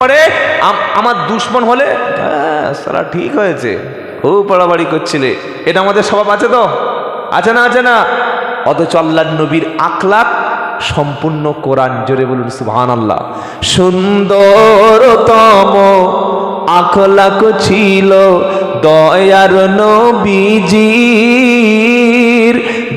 পরে আমার দুশ্মন হলে হ্যাঁ সারা ঠিক হয়েছে। ও পড়াবাড়ি করছিলে এটা আমাদের স্বভাব আছে তো? আছে না আছে না? অথচ আল্লাহ নবীর আখলাক সম্পূর্ণ কোরআন জোরে বলুন সুবহান আল্লাহ সুন্দরতম আখলাক ছিল দয়ার নবীজির।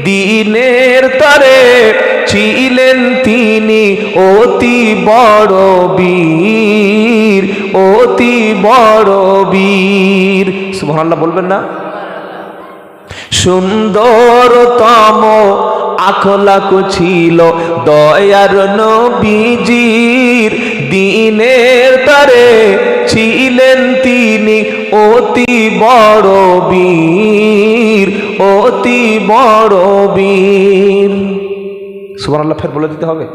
দিনের তরে ছিলেন তিনি অতি বড় বীর, অতি বড় বীর। সুবহানাল্লাহ বলবেন না? সুন্দরতম আখলাক ছিল দয়ার নবীজির। দিনের তরে ছিলেন তিনি অতি বড় বীর, অতি বড় বীর। সুবহানাল্লাহ ফের বলে দিতে হবে?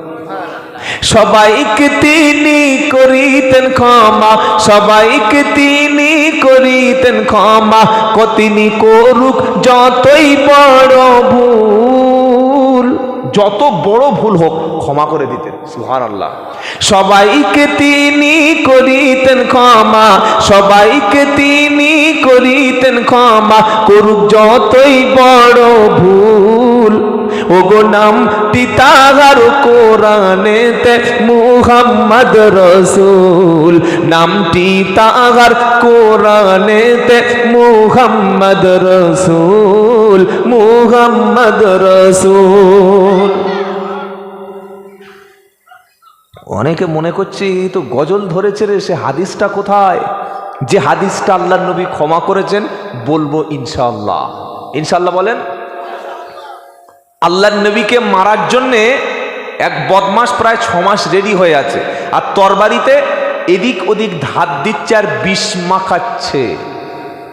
সবাইকে তিনি করিতেন ক্ষমা সবাইকে তিনি করিতেন ক্ষমা কতিনি করুক যতই বড় ভুল। যত বড় ভুল হোক ক্ষমা করে দিতেন সুহান আল্লাহ সবাইকে তিনি করিতেন ক্ষমা সবাইকে তিনি করিতেন ক্ষমা করুক যতই বড় ভুল। ওগো নামটি তাহার কোরআনেতে মুহাম্মদ রসুল। নামটি তাহার কোরআনেতে মুহাম্মদ রসুল মুহাম্মদ রসুল। অনেকে মনে করছে তো গজল ধরেছে রে, সে হাদিসটা কোথায়? যে হাদিসটা আল্লাহ নবী ক্ষমা করেছেন, বলব ইনশাআল্লাহ। ইনশাআল্লাহ বলেন আল্লাহ নবীকে মারার জন্যে এক বদমাস প্রায় ছ মাস রেডি হয়ে আছে। আর তরবারিতে এদিক ওদিক ধার দিচ্ছে আর বিষ মাখাচ্ছে।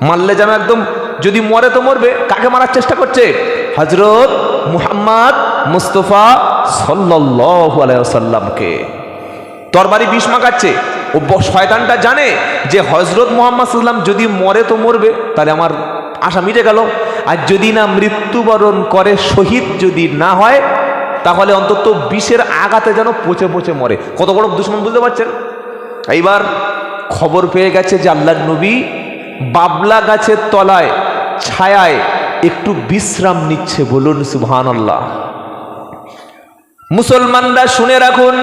মারলে যেন একদম যদি মরে তো মরবে, কাকে মারার চেষ্টা করছে? হজরত মুহাম্মদ মুস্তফা সাল্লাল্লাহু আলাইহি ওয়াসাল্লামকে। তরবারি বিষ মাখাচ্ছে। ও শয়তানটা জানে যে হজরত মোহাম্মদ সাল্লাম যদি মরে তো মরবে, তাহলে আমার আশা মিটে গেল। আর যদি না মৃত্যুবরণ করে, শহীদ যদি না হয়, তাহলে অন্তত বিষের আঘাতে যেন পচে পচে মরে। কত বড় দুশ্মন বুঝতে পারছেন? এইবার খবর পেয়ে গেছে যে আল্লাহর নবী বাবলা গাছের তলায়, ছায়ায় একটু বিশ্রাম নিচ্ছে বলুন সুবহান আল্লাহ মুসলমানরা শুনে রাখুন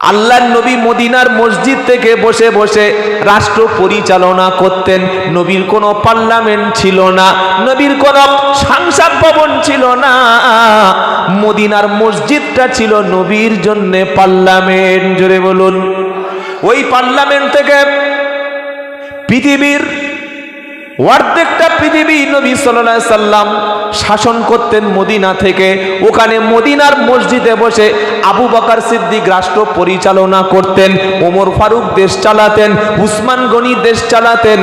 আল্লাহর নবী মদিনার মসজিদ থেকে বসে বসে রাষ্ট্র পরিচালনা করতেন। নবীর কোনো পার্লামেন্ট ছিল না, নবীর কোনো সাংসদ ভবন ছিল না। মদিনার মসজিদটা ছিল নবীর জন্য পার্লামেন্ট, জোরে বলুন। ওই পার্লামেন্ট থেকে পৃথিবীর অর্ধেকটা পৃথিবী নবী সাল্লাল্লাহু সাল্লাম শাসন করতেন মদিনা থেকে। ওখানে মদিনার মসজিদে বসে আবু বকর সিদ্দিক রাষ্ট্র পরিচালনা করতেন, ওমর ফারুক দেশ চালাতেন, উসমান গনি দেশ চালাতেন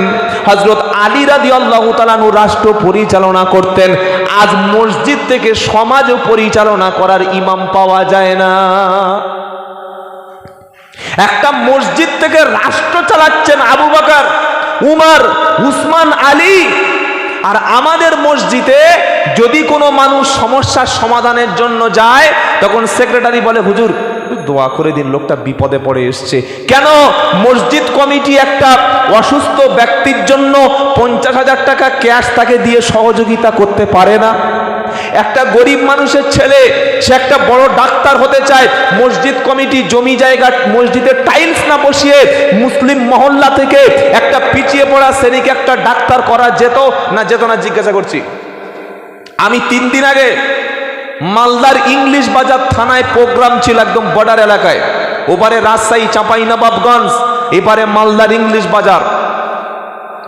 হজরত আলী রাদি আল্লাহ তালানু রাষ্ট্র পরিচালনা করতেন। আজ মসজিদ থেকে সমাজ পরিচালনা করার ইমাম পাওয়া যায় না। একটা মসজিদ থেকে রাষ্ট্র চালাচ্ছেন আবু বকর। উমর, উসমান, আলী। আর আমাদের মসজিদে যদি কোনো মানুষ সমস্যার সমাধানের জন্য যায়, তখন সেক্রেটারি বলে, হুজুর দোয়া করে দিন, লোকটা বিপদে পড়ে এসছে। কেন? মসজিদ কমিটি একটা অসুস্থ ব্যক্তির জন্য পঞ্চাশ হাজার টাকা ক্যাশ তাকে দিয়ে সহযোগিতা করতে পারে না। একটা গরিব মানুষের ছেলে, সে একটা বড় ডাক্তার হতে চায়, মসজিদ কমিটি জমি জায়গা, মসজিদে টাইলস না বসিয়ে মুসলিম মহল্লা থেকে একটা পিছিয়ে পড়া শ্রেণীকে একটা ডাক্তার করা যেত না যেত না জিজ্ঞাসা করছি? আমি তিন দিন আগে মালদার ইংলিশ বাজার থানায় প্রোগ্রাম ছিল একদম বর্ডার এলাকায়। ওপারে রাজশাহী চাঁপাই নবাবগঞ্জ এপারে মালদার ইংলিশ বাজার।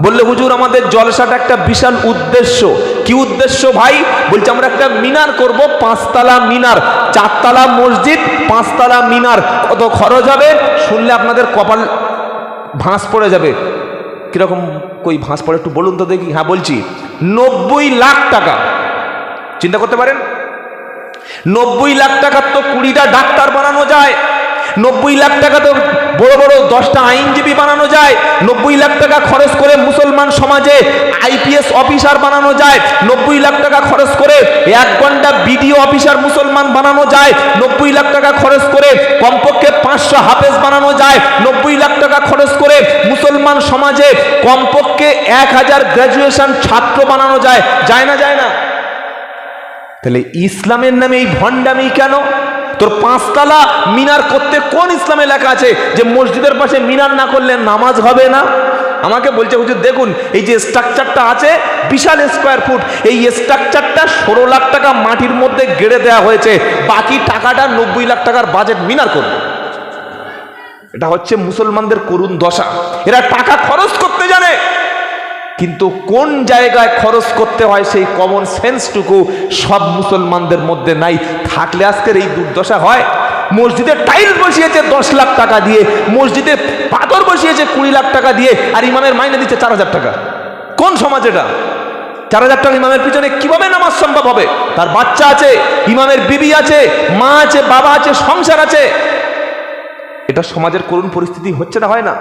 বললে, হুজুর, আমাদের জলসাটা একটা বিশাল উদ্দেশ্য। কি উদ্দেশ্য ভাই? বলছে, আমরা একটা মিনার করব, পাঁচতলা মিনার। চারতলা মসজিদ, পাঁচতলা মিনার। কত খরচ হবে? শুনলে আপনাদের কপাল ভাঁজ পড়ে যাবে। কীরকম কই ভাঁজ পড়ে, একটু বলুন তো দেখি। হ্যাঁ বলছি, নব্বই লাখ টাকা। চিন্তা করতে পারেন? নব্বই লাখ টাকার তো কুড়িটা ডাক্তার বানানো যায়। নব্বই লাখ টাকা তো বড় বড় দশটা আইনজীবী বানানো যায়, নব্বই লাখ টাকা খরচ করে মুসলমান সমাজে আইপিএস অফিসার বানানো যায়, নব্বই লাখ টাকা খরচ করে এক ঘণ্টা বিডিও অফিসার মুসলমান বানানো যায়, নব্বই লাখ টাকা খরচ করে কমপক্ষে পাঁচশো হাফেজ বানানো যায়, নব্বই লাখ টাকা খরচ করে মুসলমান সমাজে কমপক্ষে এক হাজার গ্র্যাজুয়েশন ছাত্র বানানো যায় যায় না যায় না? তাহলে ইসলামের নামে এই ভণ্ডামি কেন? তোর পাঁচতলা মিনার করতে কোন ইসলামে লেখা আছে যে মসজিদের পাশে মিনার না করলে নামাজ হবে না? আমাকে বলছে, হুজুর, দেখুন, এই যে স্ট্রাকচারটা আছে, বিশাল স্কোয়ার ফুট এই স্ট্রাকচারটা ষোলো লাখ টাকা মাটির মধ্যে গেড়ে দেওয়া হয়েছে, বাকি টাকাটা নব্বই লাখ টাকার বাজেট মিনার করবে। এটা হচ্ছে মুসলমানদের করুণ দশা। এরা টাকা খরচ করতে জানে কিন্তু কোন জায়গায় খরচ করতে হয় সেই কমন সেন্সটুকু সব মুসলমানদের মধ্যে নাই। থাকলে আজকের এই দুর্দশা হয়। মসজিদে টাইলস বসিয়েছে দশ লাখ টাকা দিয়ে, মসজিদে পাথর বসিয়েছে কুড়ি লাখ টাকা দিয়ে, আর ইমামের মাইনে দিচ্ছে চার হাজার টাকা। কোন সমাজ এটা? চার হাজার টাকা ইমামের পিছনে কীভাবে নামাজ সম্ভব হবে? তার বাচ্চা আছে, ইমামের বিবি আছে, মা আছে, বাবা আছে, সংসার আছে। এটা সমাজের করুণ পরিস্থিতি হচ্ছে না, হয় না?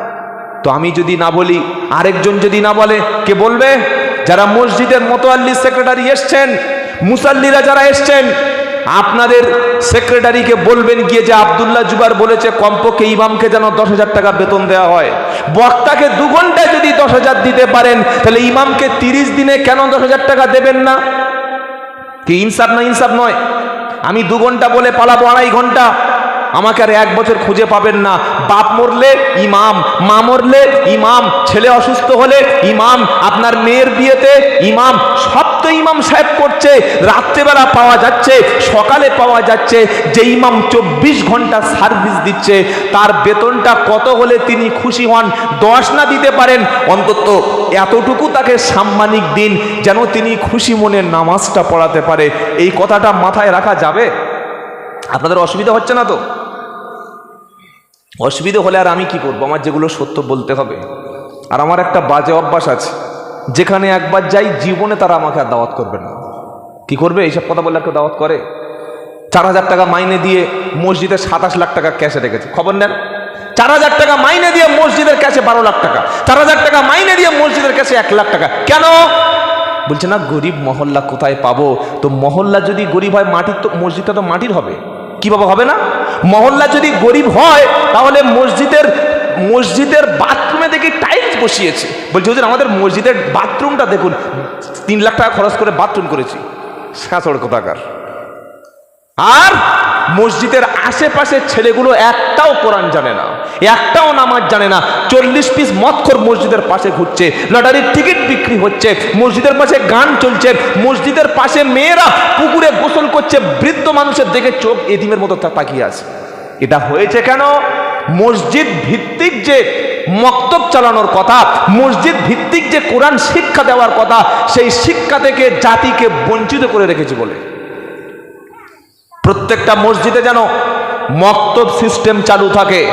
তো আমি যদি না বলি, আরেকজন যদি না বলে, কে বলবে? যারা মসজিদের মোতোয়াল্লি সেক্রেটারি এসছেন, মুসাল্লিরা যারা এসছেন, আপনাদের সেক্রেটারিকে বলবেন গিয়ে যে আবদুল্লাহ জুবার বলেছে, কমপক্ষে ইমামকে যেন দশ হাজার টাকা বেতন দেওয়া হয়। বক্তাকে দু ঘন্টায় যদি দশ হাজার দিতে পারেন, তাহলে ইমামকে তিরিশ দিনে কেন দশ হাজার টাকা দেবেন না? কি ইনসাফ না ইনসাফ নয়? আমি দু ঘণ্টা বলে পালাবো আড়াই ঘণ্টা আমাকে আর এক বছর খুঁজে পাবেন না। বাপ মরলে ইমাম, মা মরলে ইমাম, ছেলে অসুস্থ হলে ইমাম, আপনার মেয়ের বিয়েতে ইমাম, সব তো ইমাম সাহেব করছে। রাত্রেবেলা পাওয়া যাচ্ছে, সকালে পাওয়া যাচ্ছে, যে ইমাম চব্বিশ ঘণ্টা সার্ভিস দিচ্ছে, তার বেতনটা কত হলে তিনি খুশি হন, দশ না দিতে পারেন, অন্তত এতটুকু তাকে সাম্মানিক দিন যেন তিনি খুশি মনে নামাজটা পড়াতে পারে। এই কথাটা মাথায় রাখা যাবে? আপনাদের অসুবিধা হচ্ছে না তো? অসুবিধা হলে আর আমি কি করব? আমার যেগুলো সত্য বলতে হবে। আর আমার একটা বাজে অভ্যাস আছে। যেখানে একবার যাই, জীবনে তারা আমাকে আর দাওয়াত করবে না। কি করবে? এইসব কথা বললে কেউ দাওয়াত করে? চার হাজার টাকা মাইনে দিয়ে মসজিদে সাতাশ লাখ টাকা ক্যাশে রেখেছে। খবর নেন? চার হাজার টাকা মাইনে দিয়ে মসজিদের ক্যাশে বারো লাখ টাকা। চার হাজার টাকা মাইনে দিয়ে মসজিদের ক্যাশে এক লাখ টাকা। কেন? বলছে, না, গরিব মহল্লা কোথায় পাবো? তো মহল্লা যদি গরিব হয়, মাটির তো, মসজিদটা তো মাটির হবে। কীভাবে হবে না? মহল্লা যদি গরিব হয়, তাহলে মসজিদের মসজিদের বাথরুমে দেখি টাইলস বসিয়েছে। বলছি ওদের আমাদের মসজিদের বাথরুমটা দেখুন। তিন লাখ টাকা খরচ করে বাথরুম করেছি। সাঁচড় কোথাকার? আর মসজিদের আশেপাশের ছেলেগুলো একটাও কোরআন জানে না। একটাও নামাজ জানে না। চল্লিশ পিস মৎখর মসজিদের পাশে ঘুরছে। লটারির টিকিট বিক্রি হচ্ছে। মসজিদের পাশে গান চলছে। মসজিদের পাশে মেয়েরা পুকুরে গোসল করছে। বৃদ্ধ মানুষের দেখে চোখ এদিমের মতো তাকিয়ে আছে। এটা হয়েছে কেন? মসজিদ ভিত্তিক যে মক্তব চালানোর কথা, মসজিদ ভিত্তিক যে কোরআন শিক্ষা দেওয়ার কথা, সেই শিক্ষা থেকে জাতিকে বঞ্চিত করে রেখেছে বলে। প্রত্যেকটা মসজিদে যেন মক্তব সিস্টেম চালু থাকে।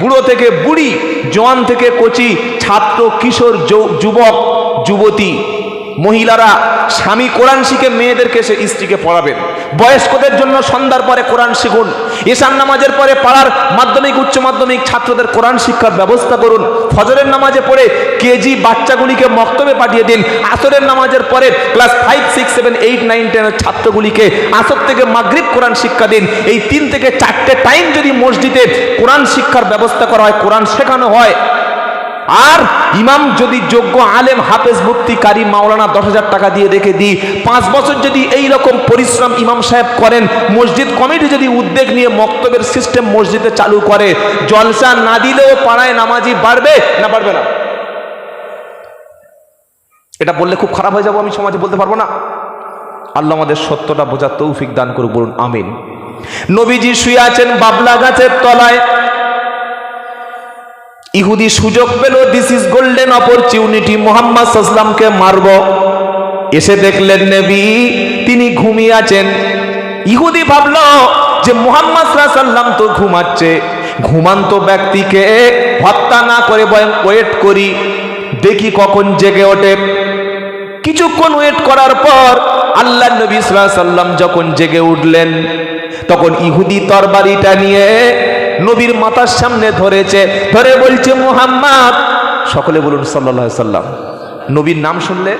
বুড়ো থেকে বুড়ি, জোয়ান থেকে কচি, ছাত্র, কিশোর যুবক, যুবতী। মহিলারা স্বামী কোরআন শিখে মেয়েদেরকে সে স্ত্রীকে পড়াবেন। বয়স্কদের জন্য সন্ধ্যার পরে কোরআন শিখুন, ঈশান নামাজের পরে পাড়ার মাধ্যমিক, উচ্চ মাধ্যমিক ছাত্রদের কোরআন শিক্ষার ব্যবস্থা করুন, ফজরের নামাজে পড়ে কেজি বাচ্চাগুলিকে মক্তবে পাঠিয়ে দিন, আসরের নামাজের পরে class five, six, seven, eight, nine, টেনের ছাত্রগুলিকে আসর থেকে মাগরিব কোরআন শিক্ষা দিন। এই তিন থেকে চারটে টাইম যদি মসজিদে কোরআন শিক্ষার ব্যবস্থা করা হয়, কোরআন শেখানো হয় আর ইমাম যদি যোগ্য আলেম, হাফেজ, মুফতি কারি মাওলানা দশ হাজার টাকা দিয়ে রেখে দিই, পাঁচ বছর যদি এই রকম পরিশ্রম ইমাম সাহেব করেন, মসজিদ কমিটি যদি উদ্যোগ নিয়ে মক্তবের সিস্টেম মসজিদে চালু করে, জলসা না দিলেও পাড়ায় নামাজি বাড়বে না বাড়বে না? এটা বললে খুব খারাপ হয়ে যাব আমি সমাজে, বলতে পারব না। আল্লাহ আমাদের সত্যটা বোঝার তৌফিক দান করুক, বলুন, আমিন। নবীজি শুয়ে আছেন বাবলা গাছের তলায় ইহুদি সুযোগ পেল this is golden opportunity Mohammad সাল্লামকে মারব। এসে দেখলেন নেবি, তিনি ঘুমিয়ে আছেন। ইহুদি ভাবল যে মোহাম্মদ সাল্লাম তো ঘুমাচ্ছে। ঘুমান্ত ব্যক্তিকে হত্যা না করে বরং ওয়েট করি, দেখি কখন জেগে ওঠে। কিছুক্ষণ ওয়েট করার পর আল্লাহ নবী সাল্লাম যখন জেগে উঠলেন, তখন ইহুদি তরবারিটা নিয়ে নবীর মাতার সামনে ধরেছে। ধরে বলছে, মুহাম্মদ! সকলে বলুন, সাল্লাল্লাহু সাল্লাম। নবীর নাম শুনলে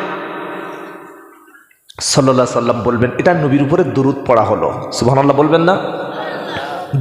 সাল্লাল্লাহু সাল্লাম বলবেন, এটা নবীর উপরে দরুদ পড়া হলো। সুবহানাল্লাহ বলবেন না?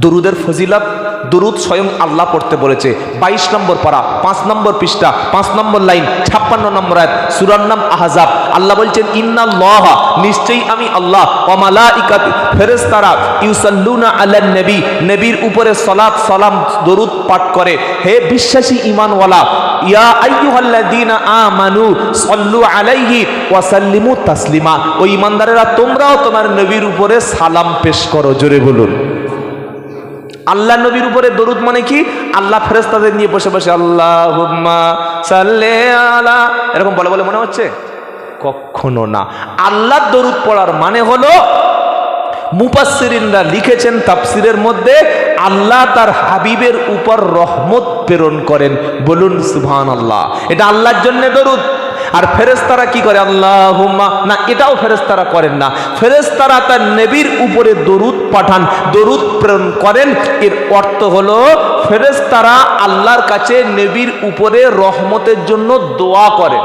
দরুদের ফজিলত, দুরুদ স্বয়ং আল্লাহ পড়তে বলেছে। বাইশ নম্বর পারা, পাঁচ নম্বর পৃষ্ঠা, পাঁচ নম্বর লাইন, ছাপ্পান্ন নম্বর আয়াত, সুরার নাম আহাজাব। আল্লাহ বলছেন ইন্না লহা নিশ্চয়ই আমি আল্লাহ অমালা ইকাতি ফেরেস্তারা ইউসাল্লুনা আল্লাহ নবী, নবীর উপরে সলাৎ সালাম, দরুদ পাঠ করে। হে বিশ্বাসী ইমানওয়ালা ইয়া আইয়ুহাল্লাযীনা আমানু, সাল্লু আলাইহি ওয়া সাল্লিমু তাসলিমা। ও ইমানদারেরা তোমরাও তোমার নবীর উপরে সালাম পেশ করো, জোরে বলুন। আল্লাহ নবীর উপরে দরুদ মানে কি? আল্লাহ ফেরেস্তাদের নিয়ে বসে বসে আল্লাহ সাল্লে এরকম বলে বলে মনে হচ্ছে? কখনো না। আল্লাহ দরুদ পড়ার মানে হলো মুপাসসিরিনরা লিখেছেন তাফসিরের মধ্যে, আল্লাহ তার হাবিবের উপর রহমত প্রেরণ করেন। বলুন সুবহান আল্লাহ এটা আল্লাহর জন্য দরুদ। আর ফেরেস্তারা কি করে? আল্লাহ না, এটাও ফেরেস্তারা করেন না। ফেরেস্তারা তার নবীর উপরে দরুদ পাঠান, দরুদ প্রেরণ করেন। এর অর্থ হলো ফেরেস্তারা আল্লাহর কাছে নেবির উপরে রহমতের জন্য দোয়া করেন।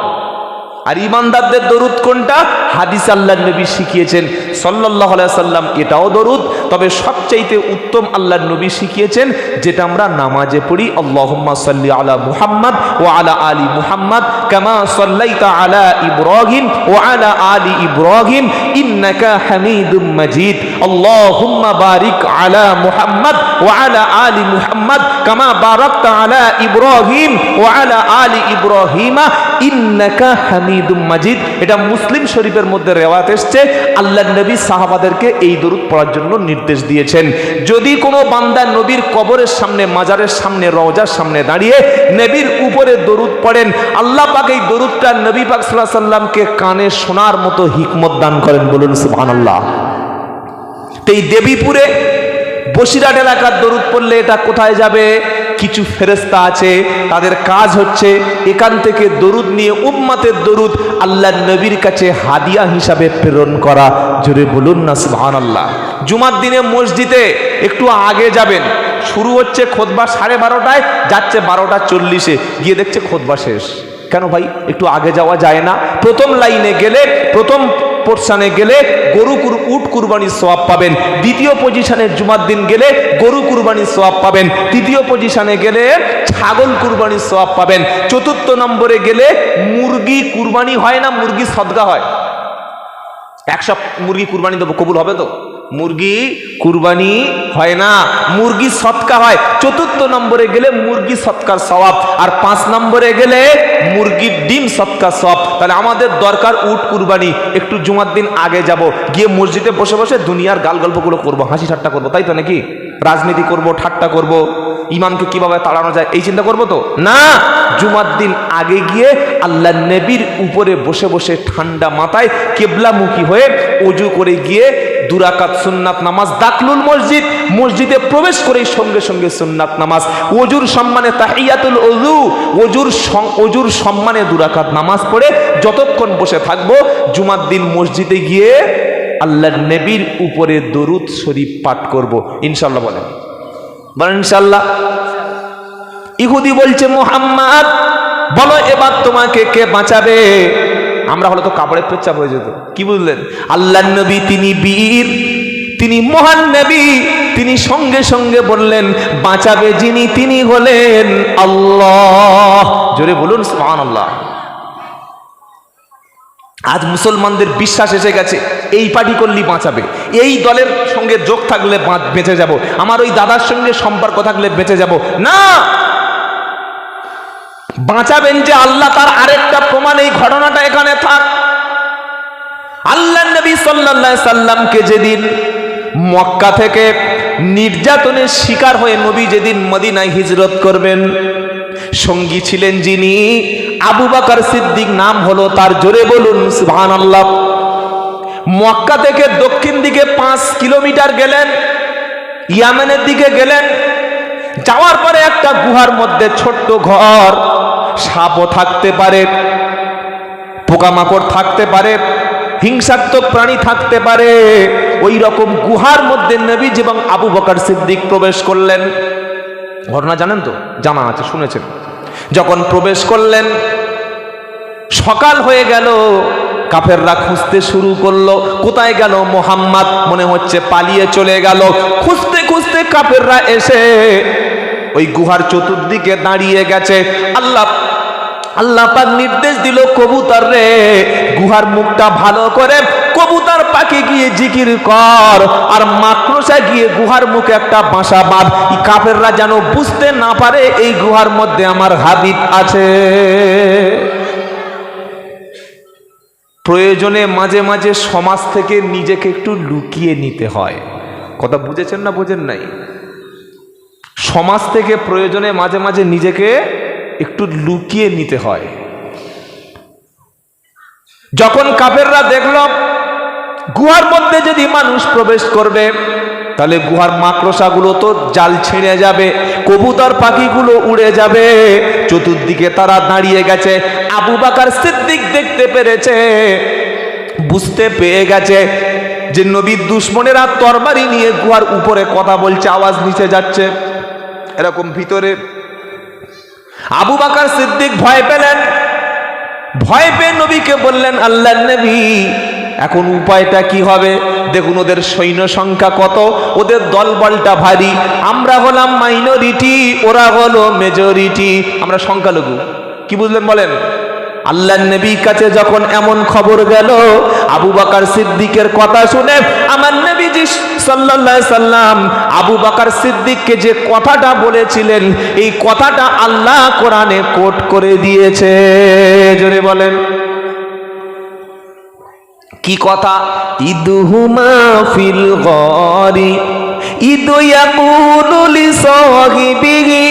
আর ইমানদারদের দরুদ কোনটা? হাদিস আল্লাহ নবী শিখিয়েছেন। সাল্লাহ সাল্লাম এটাও দরুদ। তবে সবচাইতে উত্তম আল্লাহ নবী শিখিয়েছেন, যেটা আমরা নামাজে পড়ি, আল্লাহুম্মা সাল্লি আলা মুহাম্মদ ও আলা আলী মুহাম্মদ কামা সাল্লাইতা আলা ইব্রাহিম ও আলা আলী ইব্রাহিম ইন্নাকা হামিদুম মাজিদ। আল্লাহুম্মা বারিক আলা মুহাম্মদ ও আলা আলী মুহাম্মদ কামা বারাকতা আলা ইব্রাহিম ও আলা আলী ইব্রাহিমা ইন্নাকা হামিদুম মাজিদ। এটা মুসলিম শরীফের মধ্যে রেওয়াত এসছে। আল্লাহ নবী সাহাবাদেরকে এই দরুদ পড়ার জন্য নির্দেশ দিয়েছেন। যদি কোনো বান্দা নবীর কবরের সামনে, মাজারের সামনে, রওজার সামনে দাঁড়িয়ে নবীর উপরে দরুদ পড়েন, আল্লাহ পাক এই দরুদটা নবী পাক সাল্লাল্লাহু সাল্লামকে কানে শোনার মতো হিকমত দান করেন বলুন সুবহানাল্লাহ। তো এই দেবীপুরে বসিরহাট এলাকার দরুদ পড়লে এটা কোথায় যাবে? কিছু ফেরেস্তা আছে, তাদের কাজ হচ্ছে এখান থেকে দরুদ নিয়ে উম্মাতের দরুদ আল্লাহ নবীর কাছে হাদিয়া হিসাবে প্রেরণ করা। জোরে বলুন না সুহান আল্লাহ জুমার দিনে মসজিদে একটু আগে যাবেন, শুরু হচ্ছে খোদবা সাড়ে বারোটায়, যাচ্ছে বারোটা চল্লিশে। গিয়ে দেখছে খোদবা শেষ। কেন ভাই, একটু আগে যাওয়া যায় না? প্রথম লাইনে গেলে, প্রথম পোর্শনে গেলে গরু কুর, উট কুরবানির সোয়াব পাবেন। দ্বিতীয় পজিশনে জুমার দিন গেলে গরু কুরবানির সোয়াব পাবেন। তৃতীয় পজিশনে গেলে ছাগল কুরবানির সোয়াব পাবেন। চতুর্থ নম্বরে গেলে মুরগি কুরবানি হয় না, মুরগি সদগা হয়। একশো মুরগি কুরবানি দেবো, কবুল হবে তো? মুরগি কুরবানি হয় না, মুরগি সৎকা হয়। চতুর্থ নম্বরে গেলে মুরগি সৎকার সওয়াব। আর পাঁচ নম্বরে গেলে মুরগির ডিম সৎকার সওয়াব। তাহলে আমাদের দরকার উট কুরবানি। একটু জুমার দিন আগে যাব, গিয়ে মসজিদে বসে বসে দুনিয়ার গাল গল্পগুলো করব, হাসি ঠাট্টা করব, তাই তো নাকি? রাজনীতি করব, ঠাট্টা করব, ইমামকে কীভাবে তাড়ানো যায়, এই চিন্তা করব তো? না! জুমার দিন আগে গিয়ে আল্লাহ নবীর উপরে বসে বসে ঠান্ডা মাথায় কেবলামুখী হয়ে অজু করে গিয়ে দুরাকাত সুন্নাত নামাজ দাকলুল মসজিদ, মসজিদে প্রবেশ করেই সঙ্গে সঙ্গে সুন্নাত নামাজ। অজুর সম্মানে তাহিয়াতুল অজু অজুর অজুর সম্মানে দুরাকাত নামাজ পড়ে যতক্ষণ বসে থাকব, জুমার দিন মসজিদে গিয়ে আল্লাহ নবীর উপরে দরুদ শরীফ পাঠ করব। ইনশাল্লাহ বলেন। বলেন ইনশাল্লাহ ইহুদি বলছে, মোহাম্মদ, বলো এবার তোমাকে কে বাঁচাবে? আমরা হলে তো কাপড়ের পেচ্ছাপ হয়ে যেত। কি বুঝলেন? আল্লাহ নবী, তিনি বীর, তিনি মহান নবী, তিনি সঙ্গে সঙ্গে বললেন, বাঁচাবে যিনি, তিনি হলেন আল্লাহ। জোরে বলুন সুবহান আল্লাহ আজ মুসলমানদের বিশ্বাস এসে গেছে, এই পার্টি করলেই বাঁচাবে। এই দলের সঙ্গে যোগ থাকলে বেঁচে যাব। আমার ওই দাদার সঙ্গে সম্পর্ক থাকলে বেঁচে যাব। না! বাঁচাবেন যে আল্লাহ তার আরেকটা প্রমাণ, এই ঘটনাটা এখানে থাক। আল্লাহ নবী আলাইহি সাল্লামকে যেদিন মক্কা থেকে নির্যাতনের শিকার হয়ে নবী যেদিন মদিনায় হিজরত করবেন, সঙ্গী ছিলেন যিনি আবু বাকার সিদ্দিক, নাম হলো তার জোরে বলুন সুহান আল্লাহ মক্কা থেকে দক্ষিণ দিকে পাঁচ কিলোমিটার গেলেন, ইয়ামেনের দিকে গেলেন যাওয়ার পরে একটা গুহার মধ্যে ছোট্ট ঘর, সাপও থাকতে পারে, পোকামাকড় থাকতে পারে, হিংসাত্মক প্রাণী থাকতে পারে। ওই রকম গুহার মধ্যে নবীজ এবং আবু বকর সিদ্দিক প্রবেশ করলেন। ঘটনা জানেন তো? জানা আছে, শুনেছেন। যখন প্রবেশ করলেন, সকাল হয়ে গেল কাফেররা খুঁজতে শুরু করল। কোথায় গেল মোহাম্মদ? মনে হচ্ছে পালিয়ে চলে গেল। খুঁজতে খুঁজতে কাফেররা এসে ওই গুহার চতুর্দিকে দাঁড়িয়ে গেছে। আল্লাহ আল্লাহ পাক নির্দেশ দিল, কবুতর রে, গুহার মুখটা ভালো করে কবুতর পাখি গিয়ে জিকির কর আর মাকড়সা গিয়ে গুহার মুখে একটা বাসা বাঁধ। কাফেররা যেন বুঝতে না পারে এই গুহার মধ্যে আমার হাবিব আছে। প্রয়োজনে মাঝে মাঝে সমাজ থেকে নিজেকে একটু লুকিয়ে নিতে হয়। কথা বুঝেছেন না বোঝেন নাই? সমাজ থেকে প্রয়োজনে মাঝে মাঝে নিজেকে একটু লুকিয়ে নিতে হয়। যখন কাফেররা দেখল, গুহার মধ্যে যদি মানুষ প্রবেশ করবে তাহলে গুহার মাকড়সাগুলো তো জাল ছিঁড়ে যাবে, কবুতর পাখিগুলো উড়ে যাবে। চতুর্দিকে তারা দাঁড়িয়ে গেছে, আবু বাকার সিদ্দিক দেখতে পেরেছে, বুঝতে পেয়ে গেছে যে নবীর দুশ্মনেরা তরবারি নিয়ে গুহার উপরে কথা বলছে, আওয়াজ নিচে যাচ্ছে। এরকম ভিতরে আবু বাকার সিদ্দিক ভয় পেলেন, ভয় পেয়ে নবীকে বললেন আল্লাহ নবী এখন উপায়টা কি হবে? দেখুন, ওদের সৈন্য সংখ্যা কত? ওদের দলবলটা ভারী। আমরা হলাম মাইনরিটি ওরা হলো মেজরিটি আমরা সংখ্যালঘু। কি বুঝলেন বলেন? আল্লাহ নবীর কাছে যখন এমন খবর গেল, আবু বাকার সিদ্দিকের কথা শুনে আমার নবীজি আলাইহি সাল্লাম আবু বাকার সিদ্দিককে যে কথাটা বলেছিলেন, এই কথাটা আল্লাহ কোরআনে কোট করে দিয়েছে। জোরে বলেন। কি কথা? ইদুহুমা ফিল গরি, ইদু ইয়াকুলু লিসাহিবিহি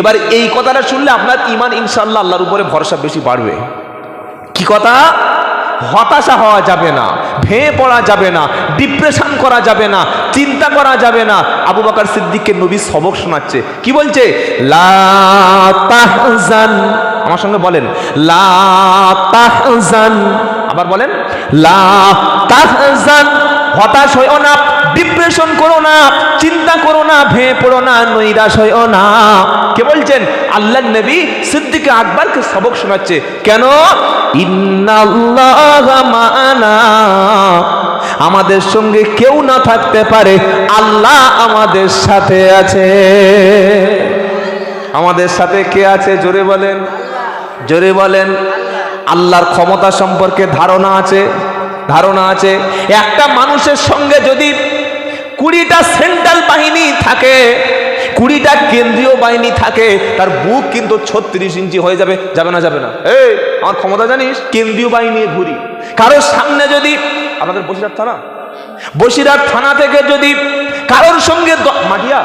এবার এই কথাটা শুনলে আপনার ইমান ইনশাল্লাহ আল্লাহর উপরে ভরসা বেশি বাড়বে। কি কথা? হতাশা হওয়া যাবে না। ভেঙে পড়া যাবে না ডিপ্রেশন করা যাবে না, চিন্তা করা যাবে না। আবু বাকর সিদ্দিককে নবী সবক শোনাচ্ছে। কি বলছে? লা তাহজান। আমার সঙ্গে বলেন। লা তাহজান। আবার বলেন। লা তাহজান। হতাশ হইও না। ডিপ্রেশন করো না, চিন্তা করো না, ভেঙে পড়ো না, নৈরাশ হইও না। কে বলছেন? আল্লাহ নবী সিদ্দিকে আকবরকে সবক শোনাচ্ছে। কেন? আমাদের সঙ্গে কেউ না থাকতে পারে। আল্লাহ আমাদের সাথে আছে। আমাদের সাথে কে আছে? জোরে বলেন। জোরে বলেন। আল্লাহর ক্ষমতা সম্পর্কে ধারণা আছে। ধারণা আছে। একটা মানুষের সঙ্গে যদি কুড়িটা সেন্ট্রাল বাহিনী থাকে, কুড়িটা কেন্দ্রীয় বাহিনী থাকে, তার বুক কিন্তু ছত্রিশ ইঞ্চি হয়ে যাবে যাবে না যাবে না। এই, আমার ক্ষমতা জানিস? কেন্দ্রীয় বাহিনী ঘুরি। কারোর সামনে যদি, আমাদের বসিরহাট থানা? বসিরহাট থানা থেকে যদি কারোর সঙ্গে মাটিয়া?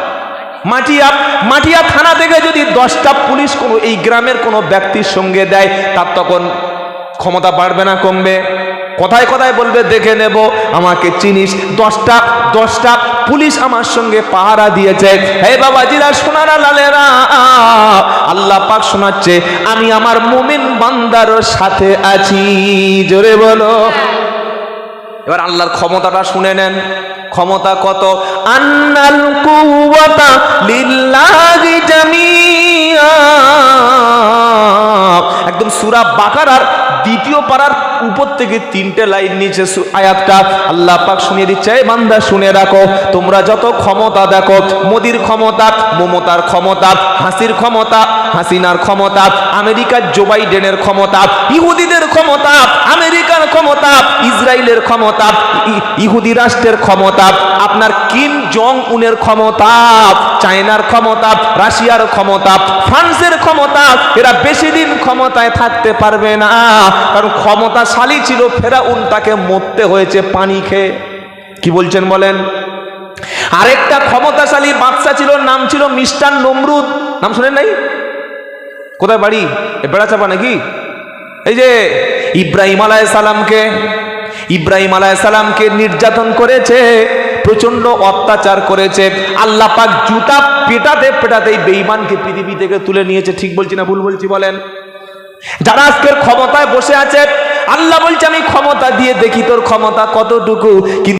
মাটিয়া মাটিয়া থানা থেকে যদি দশটা পুলিশ কোনো, এই গ্রামের কোনো ব্যক্তির সঙ্গে দেয়, তার তখন ক্ষমতা বাড়বে না, কমবে। কোথায় কোথায় বলবে, দেখে নেব, আমাকে চিনিস। দশটা দশটা পুলিশ আমার সঙ্গে পাহারা দিয়েছে। হে বাবা জিরা সোনারা, লালেরা, আল্লাহ পাক শোনাচ্ছে, আমি আমার মুমিন বান্দার সাথে আছি। জোরে বলো। এবার আল্লাহর ক্ষমতাটা শুনে নেন। ক্ষমতা কত? আন্নাল কুওয়াতা লিল্লাহি জামিয়া। একদম সূরা বাকারার দ্বিতীয় পারার উপর থেকে তিনটে লাইন নিচে আয়াতটা আল্লাহ পাক শুনিয়ে দিচ্ছে এই বান্দা, শুনে রাখো, তোমরা যত ক্ষমতা দেখো, মোদির ক্ষমতা, মমতার ক্ষমতা, হাসির ক্ষমতা, হাসিনার ক্ষমতা, আমেরিকার জো বাইডেনের ক্ষমতা, ইহুদিদের ক্ষমতা, আমেরিকার ক্ষমতা, ইসরায়েলের ক্ষমতা ইহুদি রাষ্ট্রের ক্ষমতা, আপনার কিম জং উনের ক্ষমতা, চায়নার ক্ষমতা, রাশিয়ার ক্ষমতা, ফ্রান্সের ক্ষমতা, এরা বেশি দিন ক্ষমতায় থাকতে পারবে না, কারণ ক্ষমতাশালী ছিল ফেরাউন তাকে মরতে হয়েছে পানি খেয়ে। কি বলছেন বলেন? আরেকটা ক্ষমতাশালী বাদশা ছিল, নাম ছিল মিস্টার নমরুদ। নাম শুনেন নাই? কোথায় বাড়ি? বেড়াচাপা নাকি? এই যে ইব্রাহিম আলাহ সালামকে, ইব্রাহিম আলাহ সালামকে নির্যাতন করেছে প্রচণ্ড অত্যাচার করেছে। আল্লাহ পাক জুতা পেটাতে পেটাতে এই বেঈমানকে পৃথিবী থেকে তুলে নিয়েছে। ঠিক বলছি না ভুল বলছি বলেন? যারা আজকের ক্ষমতায় বসে আছে আল্লাহ বলছে আমি ক্ষমতা দিয়ে দেখি তোর ক্ষমতা কতটুকু? কিন্তু